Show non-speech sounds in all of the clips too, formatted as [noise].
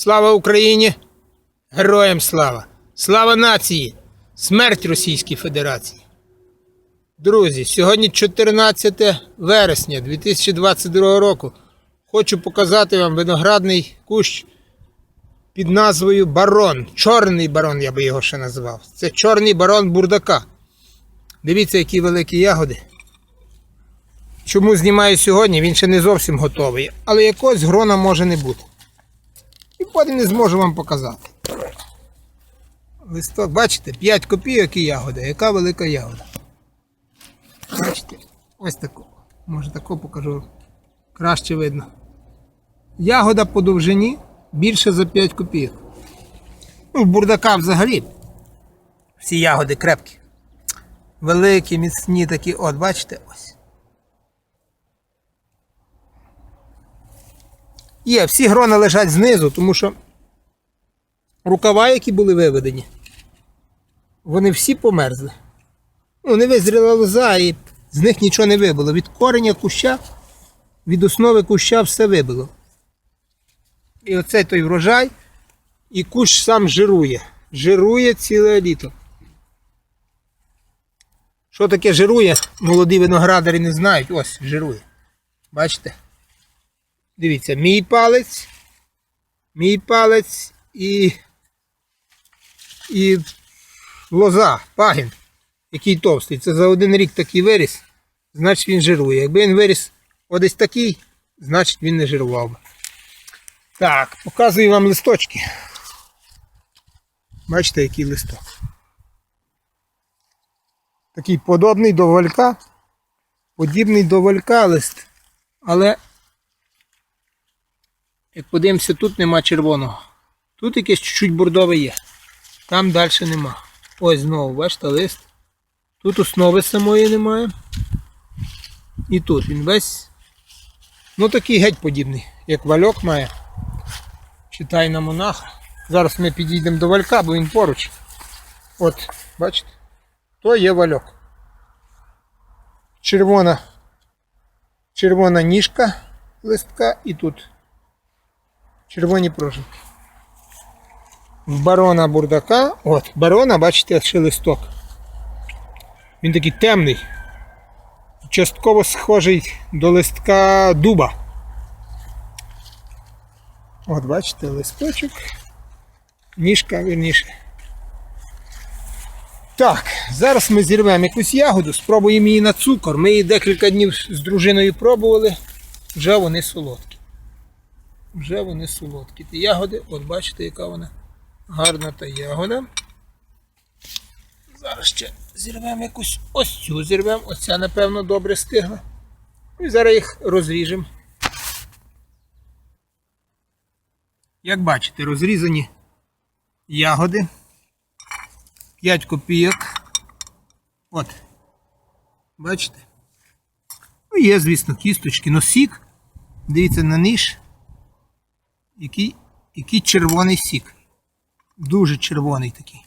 Слава Україні! Героям слава! Слава нації! Смерть Російській Федерації! Друзі, сьогодні 14 вересня 2022 року. Хочу показати вам виноградний кущ під назвою Барон. Чорний барон, я би його ще назвав. Це чорний барон бурдака. Дивіться, які великі ягоди. Чому знімаю сьогодні? Він ще не зовсім готовий, але якогось грона може не бути. І потім не зможу вам показати. Листок, бачите, 5 копійок і ягода. Яка велика ягода. Бачите? Ось таку. Може таку покажу. Краще видно. Ягода по довжині більше за 5 копійок. Ну, в бурдака взагалі. Всі ягоди крепкі. Великі, міцні такі. От, бачите, ось. Є, всі грона лежать знизу, тому що рукава, які були виведені, вони всі померзли. Ну, не визріла лоза і з них нічого не вибило. Від кореня куща, від основи куща все вибило. І оцей той врожай, і кущ сам жирує. Жирує ціле літо. Що таке жирує? Молоді виноградарі не знають. Ось, жирує. Бачите? Дивіться, мій палець, мій палець і, і лоза, пагін, який товстий. Це за один рік такий виріс, значить він жирує. Якби він виріс одесь такий, значить він не жирував би. Так, показую вам листочки. Бачите, який листок. Такий подобний до валька, подібний до валька лист, але як подивимося, тут нема червоного. Тут якесь чуть-чуть бордове є. Там далі нема. Ось знову, бачите, лист. Тут основи самої немає. І тут він весь. Ну такий геть подібний, як вальок має. Читай на монаха. Зараз ми підійдемо до валька, бо він поруч. От, бачите? То є вальок. Червона. Червона ніжка листка і тут червоні пружинки. Барона бурдака, от, барона, бачите, ще листок. Він такий темний, частково схожий до листка дуба. От, бачите, листочок, ніжка, вірніше. Так, зараз ми зірвемо якусь ягоду, спробуємо її на цукор. Ми її декілька днів з дружиною пробували, вже вони солодкі вже вони солодкі. Ті ягоди, от бачите, яка вона гарна та ягода. Зараз ще зірвемо якусь ось цю зірвемо, оця, напевно, добре стигла. І зараз їх розріжемо. Як бачите, розрізані ягоди. 5 копійок. От. Бачите? Ну, є, звісно, кісточки, но сік. Дивіться на ніж який, який червоний сік. Дуже червоний такий.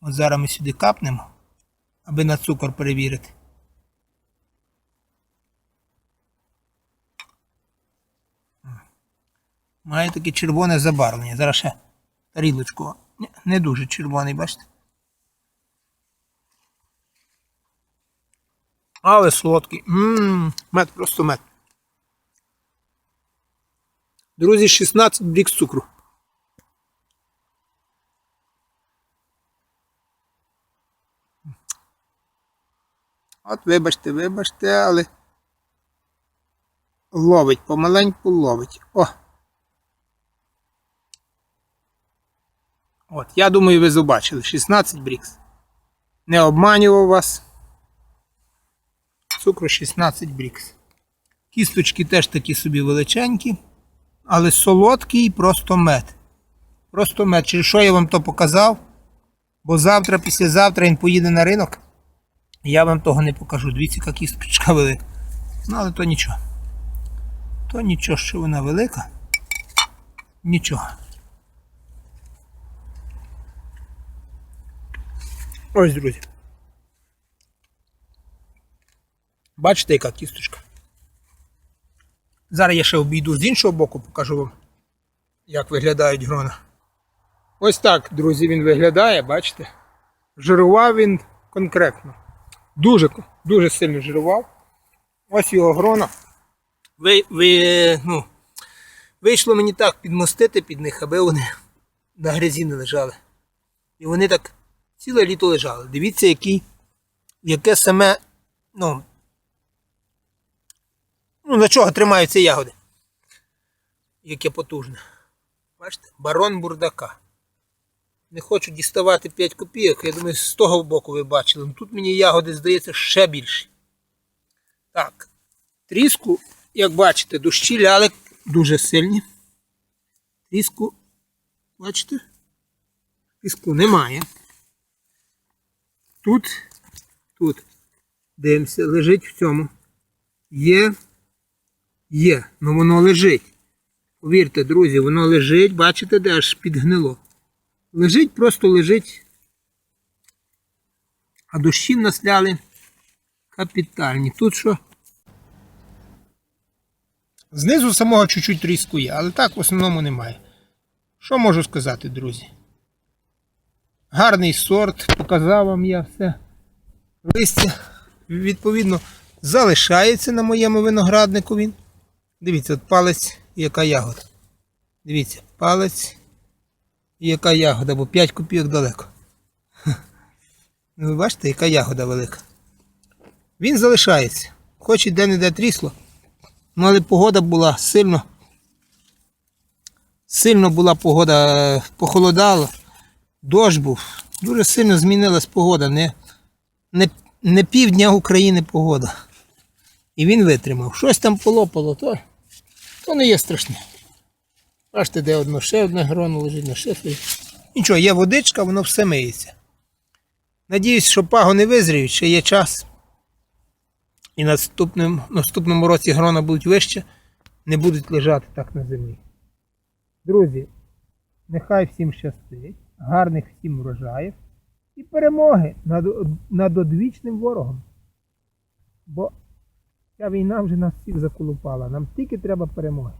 От зараз ми сюди капнемо, аби на цукор перевірити. Має таке червоне забарвлення. Зараз ще тарілочку. Не дуже червоний, бачите? Але солодкий. Мед, просто мед. Друзі, 16 брікс цукру. От вибачте, вибачте, але ловить, помаленьку ловить. О! От, я думаю, ви побачили. 16 брікс. Не обманював вас. Цукру 16 брікс. Кісточки теж такі собі величенькі. Але солодкий просто мед. Просто мед. Через що я вам то показав? Бо завтра, післязавтра він поїде на ринок. Я вам того не покажу. Дивіться, яка кісточка велика. Ну, але то нічого. То нічого, що вона велика. Нічого. Ось, друзі. Бачите, яка кісточка? Зараз я ще обійду з іншого боку, покажу вам. як виглядають грона. Ось так, друзі, він виглядає, бачите? Жирував він конкретно. Дуже, дуже сильно жирував. Ось його грона. Ви, ви, ну, вийшло мені так підмостити під них, аби вони на грязі не лежали. І вони так ціле літо лежали. Дивіться, який, яке саме, ну, на чого тримаються ягоди. Яке потужне. Бачите? Барон бурдака. Не хочу діставати 5 копійок. Я думаю, з того боку ви бачили. Ну, Тут мені ягоди, здається, ще більші. Так. Тріску, як бачите, дощі ляли дуже сильні. Тріску, бачите? Тріску немає. Тут, тут, дивимося, лежить в цьому. Є, є, ну воно лежить. Повірте, друзі, воно лежить, бачите, де аж підгнило. Лежить, просто лежить. А дощі в нас ляли капітальні. Тут що? Знизу самого чуть-чуть тріску є, але так в основному немає. Що можу сказати, друзі? Гарний сорт, показав вам я все. Листя, відповідно, залишається на моєму винограднику він. Дивіться, от палець і яка ягода. Дивіться, палець і яка ягода, бо 5 копійок далеко. [laughs] Ну, ви бачите, яка ягода велика. Він залишається. Хоч і де-не-де трісло. Ну, але погода була сильно. Сильно була погода, похолодало, дощ був. Дуже сильно змінилась погода. Не, не, не півдня України погода. І він витримав. Щось там полопало, то, то не є страшне. Бачите, де одно, ще одне гроно лежить, на ще. Нічого, є водичка, воно все миється. Надіюсь, що паго не визріють, ще є час. І наступним, наступному році грона будуть вище, не будуть лежати так на землі. Друзі, нехай всім щастить, гарних всім врожаїв і перемоги над, над одвічним ворогом. Бо ця війна вже нас всіх заколупала. Нам тільки треба перемоги.